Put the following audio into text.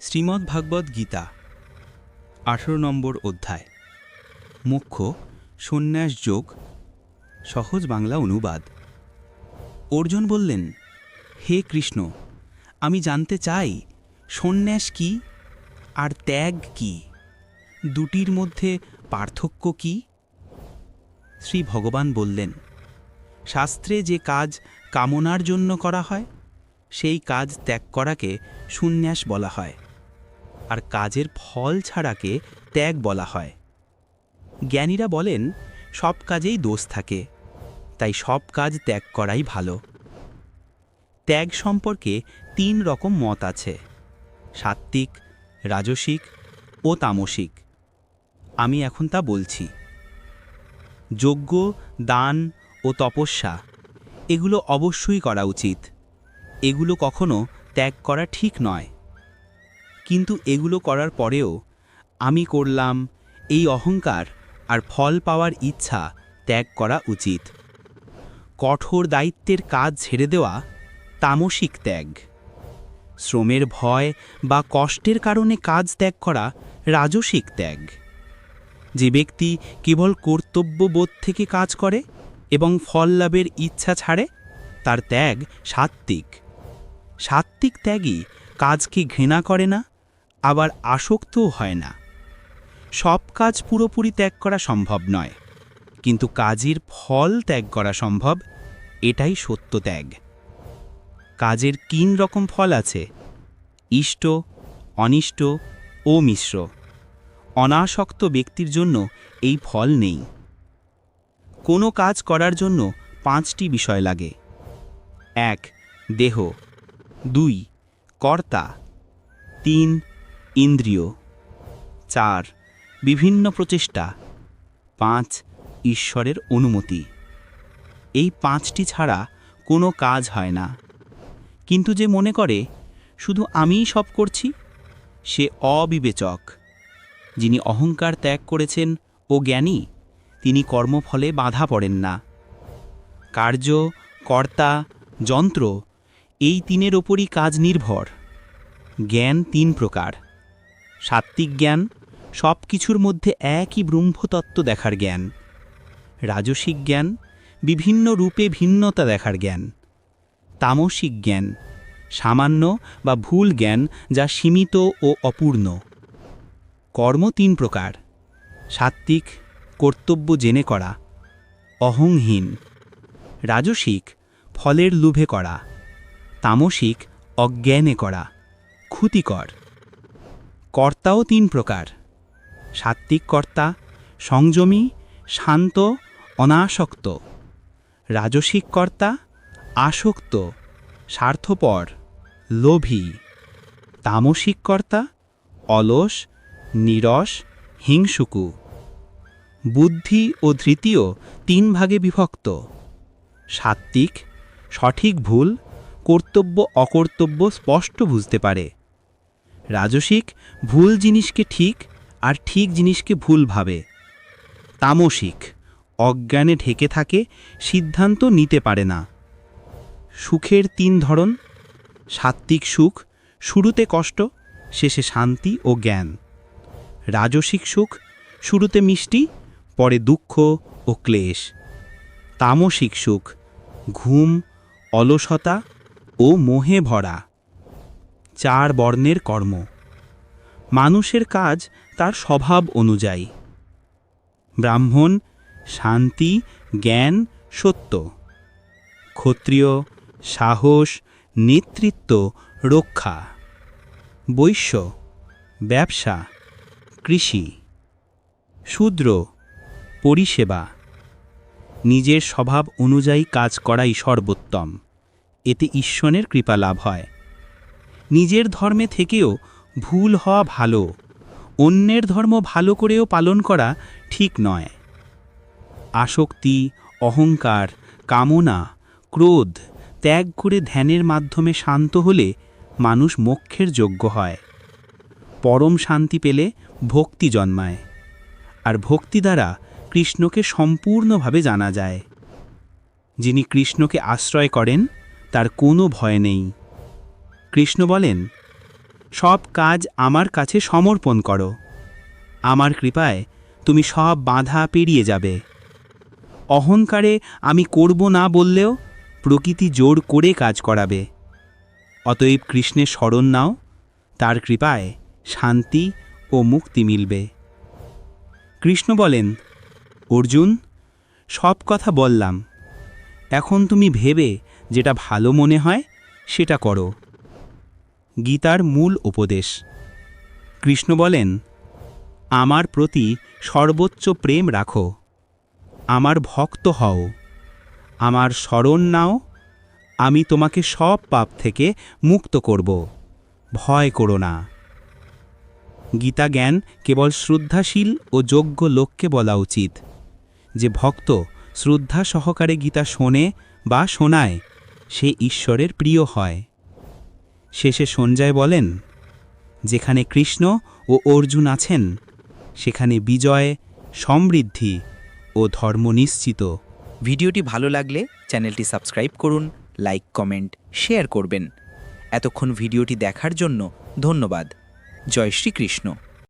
শ্রীমদ্ ভাগবত গীতা, আঠেরো নম্বর অধ্যায়, মুখ্য সন্ন্যাস যোগ, সহজ বাংলা অনুবাদ। অর্জুন বললেন, হে কৃষ্ণ, আমি জানতে চাই, সন্ন্যাস কি আর ত্যাগ কি? দুটির মধ্যে পার্থক্য কি? শ্রী ভগবান বললেন, শাস্ত্রে যে কাজ কামনার জন্য করা হয়, সেই কাজ ত্যাগ করাকে সন্ন্যাস বলা হয়। আর কাজের ফল ছাড়াকে ত্যাগ বলা হয়। জ্ঞানীরা বলেন, সব কাজেই দোষ থাকে, তাই সব কাজ ত্যাগ করাই ভালো। ত্যাগ সম্পর্কে তিন রকম মত আছে, সাত্ত্বিক, রাজসিক ও তামসিক। আমি এখন তা বলছি। যজ্ঞ, দান ও তপস্যা, এগুলো অবশ্যই করা উচিত। এগুলো কখনো ত্যাগ করা ঠিক নয়। কিন্তু এগুলো করার পরেও আমি করলাম এই অহংকার আর ফল পাওয়ার ইচ্ছা ত্যাগ করা উচিত। কঠোর দায়িত্বের কাজ ছেড়ে দেওয়া তামসিক ত্যাগ। শ্রমের ভয় বা কষ্টের কারণে কাজ ত্যাগ করা রাজসিক ত্যাগ। যে ব্যক্তি কেবল কর্তব্যবোধ থেকে কাজ করে এবং ফল লাভের ইচ্ছা ছাড়ে, তার ত্যাগ সাত্ত্বিক। সাত্ত্বিক ত্যাগই কাজকে ঘৃণা করে না আবার আসক্তও হয় না। সব কাজ পুরোপুরি ত্যাগ করা সম্ভব নয়। কিন্তু কাজের ফল ত্যাগ করা সম্ভব, এটাই সত্য ত্যাগ। কাজের তিন রকম ফল আছে, ইষ্ট, অনিষ্ট ও মিশ্র। অনাসক্ত ব্যক্তির জন্য এই ফল নেই। কোনো কাজ করার জন্য পাঁচটি বিষয় লাগে। এক, দেহ। দুই, কর্তা। তিন ইন্দ্রিয়। চার, বিভিন্ন প্রচেষ্টা। পাঁচ, ঈশ্বরের অনুমতি। এই পাঁচটি ছাড়া কোনো কাজ হয় না। কিন্তু যে মনে করে, শুধু আমিই সব করছি? সে অবিবেচক। যিনি অহংকার ত্যাগ করেছেন ও জ্ঞানী, তিনি কর্মফলে বাধা পড়েন না। কার্য, কর্তা, যন্ত্র, এই তিনের ওপরই কাজ নির্ভর। জ্ঞান তিন প্রকার। সাত্ত্বিক জ্ঞান সব কিছুর মধ্যে একই ব্রহ্মতত্ত্ব দেখার জ্ঞান। রাজসিক জ্ঞান, বিভিন্ন রূপে ভিন্নতা দেখার জ্ঞান। তামসিক জ্ঞান, সামান্য বা ভুল জ্ঞান যা সীমিত ও অপূর্ণ। কর্ম তিন প্রকার, সাত্ত্বিক, কর্তব্য জেনে করা, অহংহীন। রাজসিক, ফলের লোভে করা। তামসিক, অজ্ঞানে করা, ক্ষতিকর। কর্তাও তিন প্রকার। সাত্ত্বিক কর্তা, সংযমী, শান্ত, অনাসক্ত। রাজসিক কর্তা, আসক্ত, স্বার্থপর, লোভী। তামসিক কর্তা, অলস, নিরস, হিংসুকু। বুদ্ধি ও ধৃতীয় তিন ভাগে বিভক্ত। সাত্ত্বিক সঠিক ভুল কর্তব্য অকর্তব্য স্পষ্ট বুঝতে পারে। রাজসিক ভুল জিনিসকে ঠিক আর ঠিক জিনিসকে ভুল ভাবে। তামসিক, অজ্ঞানে ঢেকে থাকে, সিদ্ধান্ত নিতে পারে না। সুখের তিন ধরন, সাত্ত্বিক সুখ, শুরুতে কষ্ট, শেষে শান্তি ও জ্ঞান। রাজসিক সুখ, শুরুতে মিষ্টি, পরে দুঃখ ও ক্লেশ। তামসিক সুখ, ঘুম, অলসতা ও মোহে ভরা। চার বর্ণের কর্ম। মানুষের কাজ তার স্বভাব অনুযায়ী। ব্রাহ্মণ, শান্তি, জ্ঞান, সত্য। ক্ষত্রিয়, সাহস, নেতৃত্ব, রক্ষা। বৈশ্য, ব্যবসা, কৃষি। শূদ্র, পরিষেবা। নিজের স্বভাব অনুযায়ী কাজ করাই সর্বোত্তম। এতে ঈশ্বরের কৃপা লাভ হয়। নিজের ধর্মে থেকেও ভুল হওয়া ভালো, অন্যের ধর্ম ভালো করেও পালন করা ঠিক নয়। আসক্তি, অহংকার, কামনা, ক্রোধ ত্যাগ করে ধ্যানের মাধ্যমে শান্ত হলে মানুষ মোক্ষের যোগ্য হয়। পরম শান্তি পেলে ভক্তি জন্মায়, আর ভক্তি দ্বারা কৃষ্ণকে সম্পূর্ণভাবে জানা যায়। যিনি কৃষ্ণকে আশ্রয় করেন, তার কোনো ভয় নেই। কৃষ্ণ বলেন, সব কাজ আমার কাছে সমর্পণ করো। আমার কৃপায় তুমি সব বাধা পেরিয়ে যাবে। অহংকারে আমি করব না বললেও প্রকৃতি জোর করে কাজ করাবে। অতএব কৃষ্ণের স্মরণ নাও, তার কৃপায় শান্তি ও মুক্তি মিলবে। কৃষ্ণ বলেন, অর্জুন, সব কথা বললাম। এখন তুমি ভেবে যেটা ভালো মনে হয় সেটা করো। গীতার মূল উপদেশ। কৃষ্ণ বলেন, আমার প্রতি সর্বোচ্চ প্রেম রাখো। আমার ভক্ত হও। আমার স্মরণ নাও। আমি তোমাকে সব পাপ থেকে মুক্ত করব। ভয় করো না গীতা জ্ঞান কেবল শ্রদ্ধাশীল ও যোগ্য লোককে বলা উচিত। যে ভক্ত শ্রদ্ধা সহকারে গীতা শোনে বা শোনায়, সে ঈশ্বরের প্রিয় হয়। শেষে সঞ্জয় বলেন, যেখানে কৃষ্ণ ও অর্জুন আছেন, সেখানে বিজয়, সমৃদ্ধি ও ধর্ম নিশ্চিত। ভিডিওটি ভালো লাগলে চ্যানেলটি সাবস্ক্রাইব করুন, লাইক, কমেন্ট, শেয়ার করবেন। এতক্ষণ ভিডিওটি দেখার জন্য ধন্যবাদ। জয় শ্রীকৃষ্ণ।